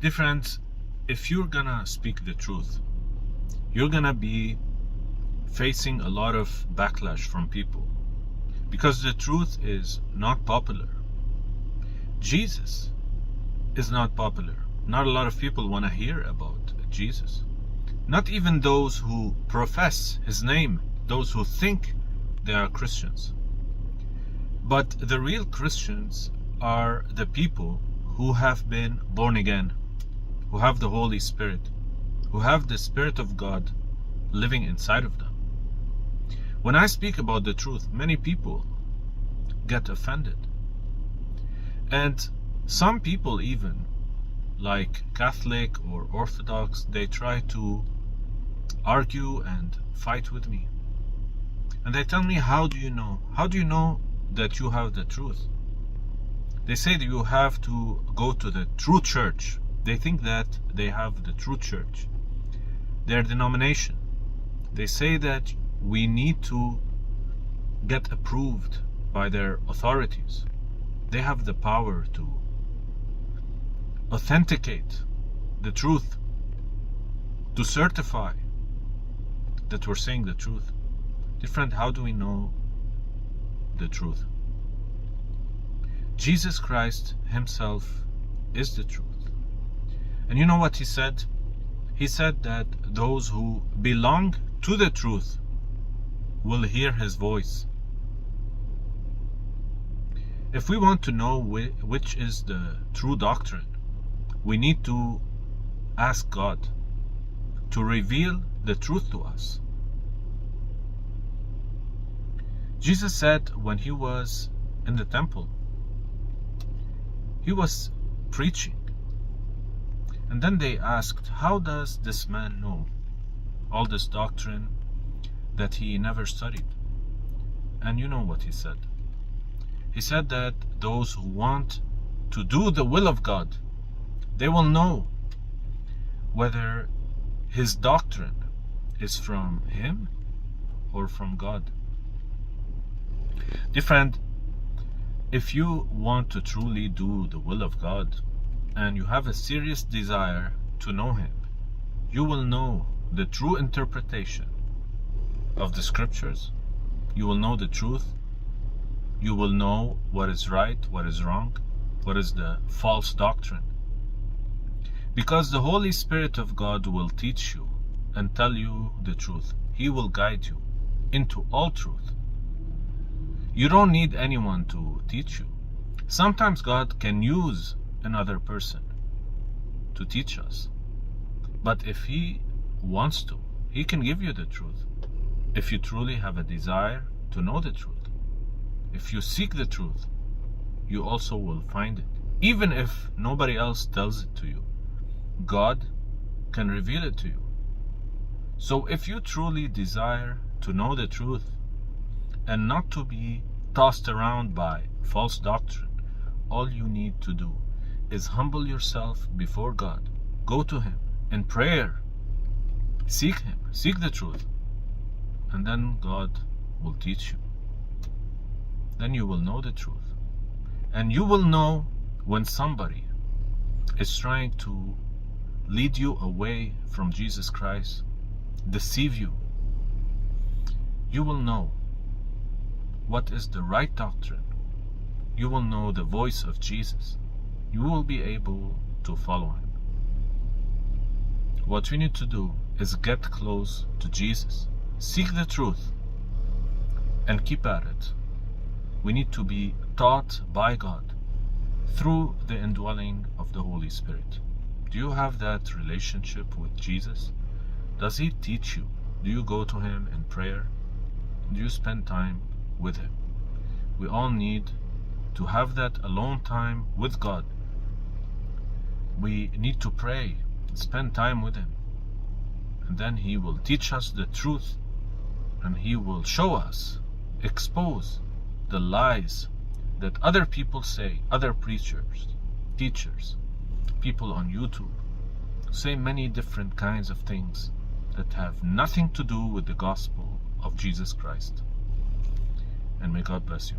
Dear friends, if you're gonna speak the truth, you're gonna be facing a lot of backlash from people because the truth is not popular. Jesus is not popular. Not a lot of people want to hear about Jesus. Not even those who profess his name, those who think they are Christians. But the real Christians are the people who have been born again, who have the Holy Spirit, who have the Spirit of God living inside of them. When I speak about the truth, many people get offended. And some people, even like Catholic or Orthodox, they try to argue and fight with me. And they tell me, How do you know? How do you know that you have the truth? They say that you have to go to the true church. They think that they have the true church, their denomination. They say that we need to get approved by their authorities. They have the power to authenticate the truth, to certify that we're saying the truth. Different, how do we know the truth? Jesus Christ Himself is the truth. And you know what He said? He said that those who belong to the truth will hear His voice. If we want to know which is the true doctrine, we need to ask God to reveal the truth to us. Jesus said when he was in the temple, he was preaching. And then they asked, How does this man know all this doctrine that he never studied? And you know what he said. He said that those who want to do the will of God, they will know whether his doctrine is from him or from God. Dear friend, if you want to truly do the will of God and you have a serious desire to know Him, you will know the true interpretation of the scriptures. You will know the truth you will know what is right, what is wrong, what is the false doctrine. Because the Holy Spirit of God will teach you and tell you the truth. He will guide you into all truth. You don't need anyone to teach you. Sometimes God can use another person to teach us. But if He wants to, He can give you the truth. If you truly have a desire to know the truth. If you seek the truth, you also will find it. Even if nobody else tells it to you, God can reveal it to you. So if you truly desire to know the truth and not to be tossed around by false doctrine, all you need to do is humble yourself before God. Go to Him in prayer. Seek Him. Seek the truth. And then God will teach you then you will know the truth. And you will know when somebody is trying to lead you away from Jesus Christ, deceive you. You will know what is the right doctrine. You will know the voice of Jesus. You will be able to follow him. What we need to do is get close to Jesus, seek the truth, and keep at it we need to be taught by God through the indwelling of the Holy Spirit. Do you have that relationship with Jesus? Does He teach you? Do you go to Him in prayer? Do you spend time with Him? We all need to have that alone time with God. We need to pray, spend time with Him, and then He will teach us the truth and He will show us, expose the lies that other people say, other preachers, teachers, people on YouTube say many different kinds of things that have nothing to do with the gospel of Jesus Christ. And may God bless you.